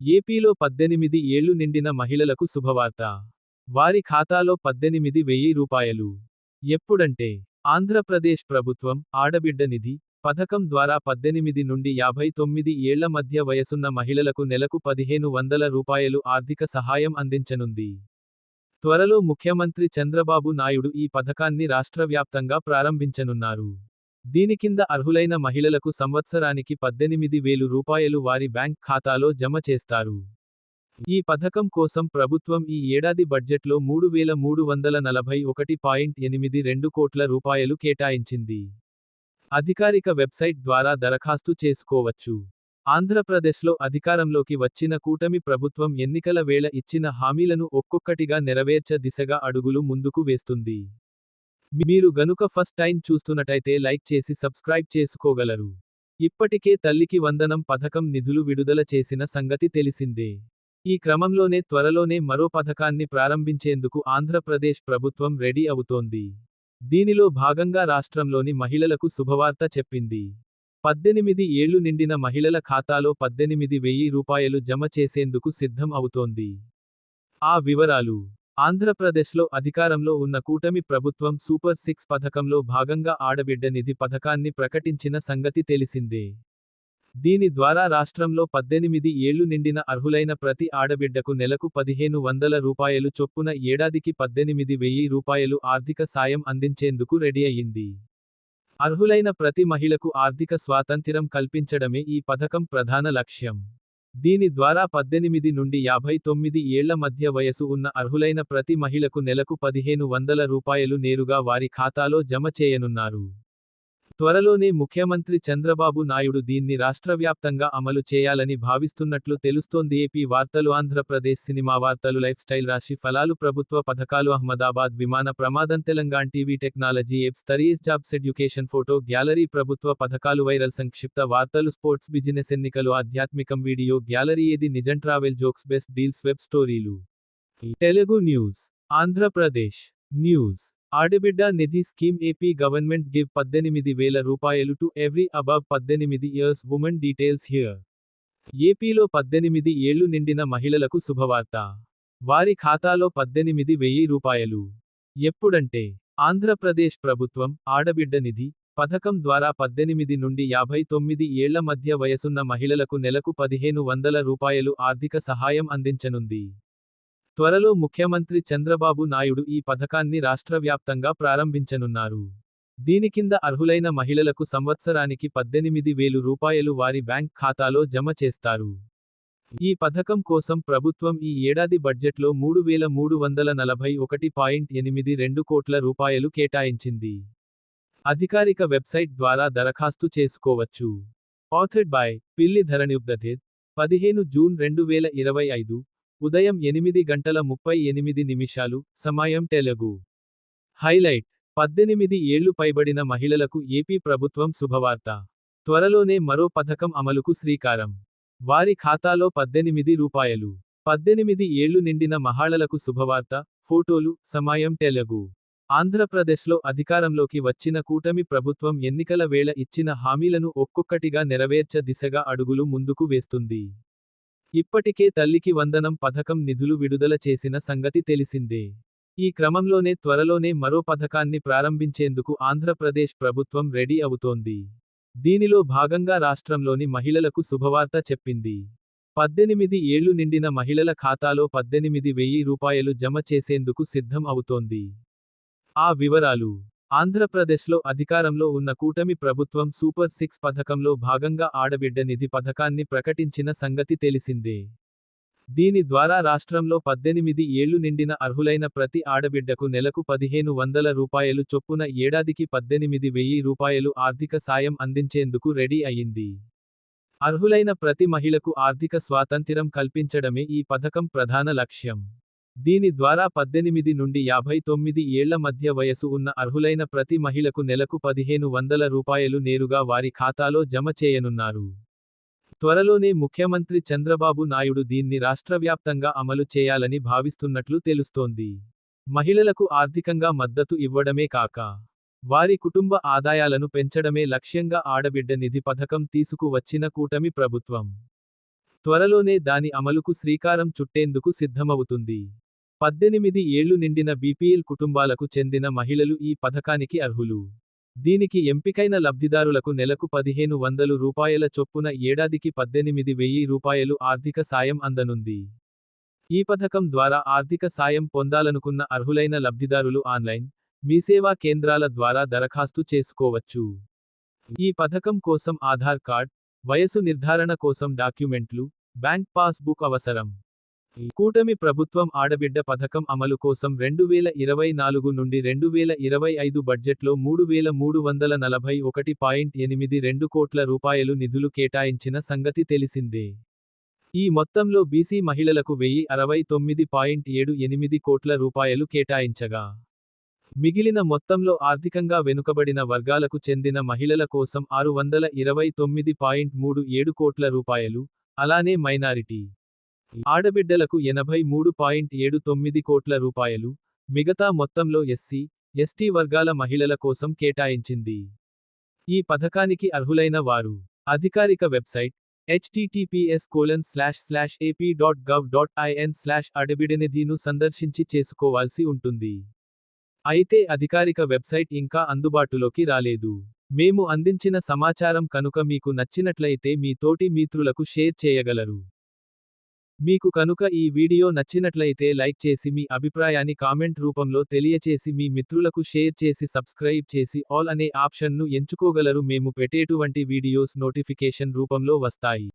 ఏపీలో పద్దెనిమిది ఏళ్ళు నిండిన మహిళలకు శుభవార్త. వారి ఖాతాలో పద్దెనిమిది వెయ్యి రూపాయలు. ఎప్పుడంటే ఆంధ్రప్రదేశ్ ప్రభుత్వం ఆడబిడ్డ నిధి పథకం ద్వారా పద్దెనిమిది నుండి యాభై తొమ్మిది ఏళ్ళ మధ్య వయసున్న మహిళలకు నెలకు పదిహేను వందల రూపాయలు ఆర్థిక సహాయం అందించనుంది. త్వరలో ముఖ్యమంత్రి చంద్రబాబు నాయుడు ఈ పథకాన్ని రాష్ట్రవ్యాప్తంగా ప్రారంభించనున్నారు. దీని కింద అర్హులైన మహిళలకు సంవత్సరానికి పద్దెనిమిది వేలు రూపాయలు వారి బ్యాంక్ ఖాతాలో జమ చేస్తారు. ఈ పథకం కోసం ప్రభుత్వం ఈ ఏడాది బడ్జెట్లో మూడు వేల మూడు వందల నలభై ఒకటి పాయింట్ ఎనిమిది రెండు కోట్ల రూపాయలు కేటాయించింది. అధికారిక వెబ్సైట్ ద్వారా దరఖాస్తు చేసుకోవచ్చు. ఆంధ్రప్రదేశ్లో అధికారంలోకి వచ్చిన కూటమి ప్రభుత్వం ఎన్నికల వేళ ఇచ్చిన హామీలను ఒక్కొక్కటిగా నెరవేర్చ దిశగా అడుగులు ముందుకు వేస్తుంది. మీరు గనుక ఫస్ట్ టైం చూస్తున్నట్టయితే లైక్ చేసి సబ్స్క్రైబ్ చేసుకోగలరు. ఇప్పటికే తల్లికి వందనం పథకం నిధులు విడుదల చేసిన సంగతి తెలిసిందే. ఈ క్రమంలోనే త్వరలోనే మరో పథకాన్ని ప్రారంభించేందుకు ఆంధ్రప్రదేశ్ ప్రభుత్వం రెడీ అవుతోంది. దీనిలో భాగంగా రాష్ట్రంలోని మహిళలకు శుభవార్త చెప్పింది. పద్దెనిమిది ఏళ్ళు నిండిన మహిళల ఖాతాలో పద్దెనిమిది వెయ్యి రూపాయలు జమ చేసేందుకు సిద్ధం అవుతోంది. ఆ వివరాలు ఆంధ్రప్రదేశ్లో అధికారంలో ఉన్న కూటమి ప్రభుత్వం సూపర్ సిక్స్ పథకంలో భాగంగా ఆడబిడ్డ నిధి పథకాన్ని ప్రకటించిన సంగతి తెలిసిందే. దీని ద్వారా రాష్ట్రంలో పద్దెనిమిది ఏళ్ళు నిండిన అర్హులైన ప్రతి ఆడబిడ్డకు నెలకు పదిహేను వందల రూపాయలు చొప్పున ఏడాదికి పద్దెనిమిది వెయ్యి రూపాయలు ఆర్థిక సాయం అందించేందుకు రెడీ అయింది అర్హులైన ప్రతి మహిళకు ఆర్థిక స్వాతంత్ర్యం కల్పించడమే ఈ పథకం ప్రధాన లక్ష్యం. దీని ద్వారా పద్దెనిమిది నుండి యాభై తొమ్మిది ఏళ్ళ మధ్య వయసు ఉన్న అర్హులైన ప్రతి మహిళకు నెలకు పదిహేను వందల రూపాయలు నేరుగా వారి ఖాతాలో జమ చేయనున్నారు. త్వరలోనే ముఖ్యమంత్రి చంద్రబాబు నాయుడు దీన్ని రాష్ట్రవ్యాప్తంగా అమలు చేయాలని భావిస్తున్నట్లు తెలుస్తోంది ఏపీ వార్తలు ఆంధ్రప్రదేశ్ సినిమా వార్తలు లైఫ్ స్టైల్ రాశి ఫలాలు ప్రభుత్వ పథకాలు అహ్మదాబాద్ విమాన ప్రమాదం తెలంగాణ టీవీ టెక్నాలజీ ఎప్స్ తరీస్ జాబ్స్ ఎడ్యుకేషన్ ఫోటో గ్యాలరీ ప్రభుత్వ పథకాలు వైరల్ సంక్షిప్త వార్తలు స్పోర్ట్స్ బిజినెస్ ఎన్నికలు ఆధ్యాత్మికం వీడియో గ్యాలరీ ఏది నిజం travel jokes best deals web స్టోరీలు. Telugu news Andhra Pradesh news. Aadabidda Nidhi scheme AP government give పద్దెనిమిది వేల రూపాయలు టు ఎవ్రీ అబవ్ పద్దెనిమిది ఇయర్స్ ఉమెన్ డీటెయిల్స్ హియర్. ఏపీలో పద్దెనిమిది ఏళ్ళు నిండిన మహిళలకు శుభవార్త. వారి ఖాతాలో పద్దెనిమిది వెయ్యి రూపాయలు. ఎప్పుడంటే ఆంధ్రప్రదేశ్ ప్రభుత్వం ఆడబిడ్డ నిధి పథకం ద్వారా పద్దెనిమిది నుండి యాభై తొమ్మిది ఏళ్ళ మధ్య వయసున్న మహిళలకు నెలకు పదిహేను వందల రూపాయలు ఆర్థిక సహాయం అందించనుంది. త్వరలో ముఖ్యమంత్రి చంద్రబాబు నాయుడు ఈ పథకాన్ని రాష్ట్రవ్యాప్తంగా ప్రారంభించనున్నారు. దీని కింద అర్హులైన మహిళలకు సంవత్సరానికి పద్దెనిమిది వేలు రూపాయలు వారి బ్యాంక్ ఖాతాలో జమ చేస్తారు. ఈ పథకం కోసం ప్రభుత్వం ఈ ఏడాది బడ్జెట్లో మూడు వేల మూడు వందల నలభై ఒకటి పాయింట్ ఎనిమిది రెండు కోట్ల రూపాయలు కేటాయించింది. అధికారిక వెబ్సైట్ ద్వారా దరఖాస్తు చేసుకోవచ్చు. ఆథర్డ్ బై పిల్లి ధరణ్యుబ్దధిత్ పదిహేను జూన్ రెండు వేల ఇరవై ఐదు ఉదయం ఎనిమిది గంటల ముప్పై ఎనిమిది నిమిషాలు సమయం తెలుగు. హైలైట్. పద్దెనిమిది ఏళ్ళు పైబడిన మహిళలకు ఏపీ ప్రభుత్వం శుభవార్త. త్వరలోనే మరో పథకం అమలుకు శ్రీకారం. వారి ఖాతాలో పద్దెనిమిది రూపాయలు. పద్దెనిమిది ఏళ్ళు నిండిన మహాళలకు శుభవార్త ఫోటోలు సమయం తెలుగు. ఆంధ్రప్రదేశ్లో అధికారంలోకి వచ్చిన కూటమి ప్రభుత్వం ఎన్నికల వేళ ఇచ్చిన హామీలను ఒక్కొక్కటిగా నెరవేర్చ దిశగా అడుగులు ముందుకు వేస్తుంది. ఇప్పటికే తల్లికి వందనం పథకం నిధులు విడుదల చేసిన సంగతి తెలిసిందే. ఈ క్రమంలోనే త్వరలోనే మరో పథకాన్ని ప్రారంభించేందుకు ఆంధ్రప్రదేశ్ ప్రభుత్వం రెడీ అవుతోంది. దీనిలో భాగంగా రాష్ట్రంలోని మహిళలకు శుభవార్త చెప్పింది. పద్దెనిమిది ఏళ్ళు నిండిన మహిళల ఖాతాలో పద్దెనిమిది వెయ్యి రూపాయలు జమ చేసేందుకు సిద్ధం అవుతోంది. ఆ వివరాలు ఆంధ్రప్రదేశ్లో అధికారంలో ఉన్న కూటమి ప్రభుత్వం సూపర్ సిక్స్ పథకంలో భాగంగా ఆడబిడ్డ నిధి పథకాన్ని ప్రకటించిన సంగతి తెలిసిందే. దీని ద్వారా రాష్ట్రంలో పద్దెనిమిది ఏళ్ళు నిండిన అర్హులైన ప్రతి ఆడబిడ్డకు నెలకు పదిహేను వందల రూపాయలు చొప్పున ఏడాదికి పద్దెనిమిది వెయ్యి రూపాయలు ఆర్థిక సాయం అందించేందుకు రెడీ అయింది. అర్హులైన ప్రతి మహిళకు ఆర్థిక స్వాతంత్ర్యం కల్పించడమే ఈ పథకం ప్రధాన లక్ష్యం. దీని ద్వారా పద్దెనిమిది నుండి యాభై తొమ్మిది ఏళ్ళ మధ్య వయసు ఉన్న అర్హులైన ప్రతి మహిళకు నెలకు పదిహేను వందల రూపాయలు నేరుగా వారి ఖాతాలో జమ చేయనున్నారు. త్వరలోనే ముఖ్యమంత్రి చంద్రబాబు నాయుడు దీన్ని రాష్ట్రవ్యాప్తంగా అమలు చేయాలని భావిస్తున్నట్లు తెలుస్తోంది. మహిళలకు ఆర్థికంగా మద్దతు ఇవ్వడమే కాక వారి కుటుంబ ఆదాయాలను పెంచడమే లక్ష్యంగా ఆడబిడ్డ నిధి పథకం తీసుకువచ్చిన కూటమి ప్రభుత్వం. త్వరలోనే దాని అమలుకు శ్రీకారం చుట్టేందుకు సిద్ధమవుతుంది. పద్దెనిమిది ఏళ్ళు నిండిన బీపీఎల్ కుటుంబాలకు చెందిన మహిళలు ఈ పథకానికి అర్హులు. దీనికి ఎంపికైన లబ్ధిదారులకు నెలకు పదిహేను వందలు రూపాయల చొప్పున ఏడాదికి పద్దెనిమిది వెయ్యి రూపాయలు ఆర్థిక సాయం అందనుంది. ఈ పథకం ద్వారా ఆర్థిక సాయం పొందాలనుకున్న అర్హులైన లబ్ధిదారులు ఆన్లైన్ మీసేవా కేంద్రాల ద్వారా దరఖాస్తు చేసుకోవచ్చు. ఈ పథకం కోసం ఆధార్ కార్డ్ వయసు నిర్ధారణ కోసం డాక్యుమెంట్లు బ్యాంక్ పాస్బుక్ అవసరం. కూటమి ప్రభుత్వం ఆడబిడ్డ పథకం అమలు కోసం రెండు వేల ఇరవై నాలుగు నుండి రెండు వేల ఇరవై ఐదు బడ్జెట్లో మూడు వేల మూడు వందల నలభై ఒకటి పాయింట్ ఎనిమిది రెండు కోట్ల రూపాయలు నిధులు కేటాయించిన సంగతి తెలిసిందే. ఈ మొత్తంలో బీసీ మహిళలకు వెయ్యి అరవై తొమ్మిది పాయింట్ ఏడు ఎనిమిది కోట్ల రూపాయలు కేటాయించగా మిగిలిన మొత్తంలో ఆర్థికంగా వెనుకబడిన వర్గాలకు చెందిన మహిళల కోసం ఆరు వందల ఇరవై తొమ్మిది పాయింట్ మూడు ఏడు కోట్ల రూపాయలు అలానే మైనారిటీ. ఆడబిడ్డలకు ఎనభై మూడు పాయింట్ ఏడు తొమ్మిది కోట్ల రూపాయలు మిగతా మొత్తంలో ఎస్సీ ఎస్టీ వర్గాల మహిళల కోసం కేటాయించింది. ఈ పథకానికి అర్హులైన వారు. అధికారిక website https colon slash slash AP dot gov dot IN slash అడబిడనిధిను సందర్శించి చేసుకోవాల్సి ఉంటుంది. అయితే అధికారిక వెబ్సైట్ ఇంకా అందుబాటులోకి రాలేదు. మేము అందించిన సమాచారం కనుక మీకు నచ్చినట్లయితే మీ తోటి మిత్రులకు షేర్ చేయగలరు. మీకు కనుక ఈ వీడియో నచ్చినట్లయితే లైక్ చేసి మీ అభిప్రాయాన్ని కామెంట్ రూపంలో తెలియచేసి మీ మిత్రులకు షేర్ చేసి సబ్స్క్రైబ్ చేసి ఆల్ అనే ఆప్షన్ను ఎంచుకోగలరు. మేము పెట్టేటువంటి వీడియోస్ నోటిఫికేషన్ రూపంలో వస్తాయి.